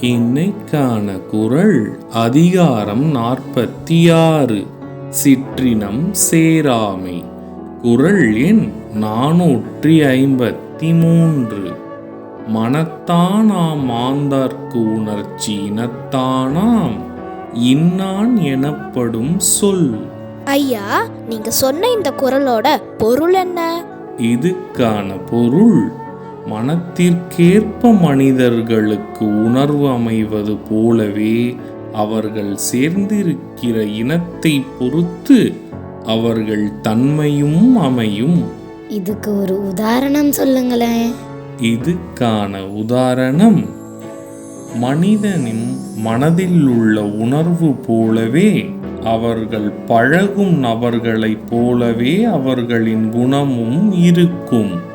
இன்னைக்கான குறள் அதிகாரம் நாற்பத்தி ஆறு சிற்றினம் சேராமை. குறள் எண் நாநூற்றி ஐம்பத்தி மூன்று மனத்தானாம் மாந்தார்க்கு உணர்ச்சி இனத்தானாம். இன்னான் எனப்படும் சொல். ஐயா நீங்க சொன்ன இந்த குரலோட பொருள் என்ன? இதுக்கான பொருள் மனத்திற்கேற்ப மனிதர்களுக்கு உணர்வு அமைவது போலவே அவர்கள் சேர்ந்திருக்கிற இனத்தை பொறுத்து அவர்கள் தன்மையும் அமையும். இதுக்கு ஒரு உதாரணம் சொல்லுங்களேன். இதுக்கான உதாரணம் மனிதனின் மனதில் உள்ள உணர்வு போலவே அவர்கள் பழகும் நபர்களைப் போலவே அவர்களின் குணமும் இருக்கும்.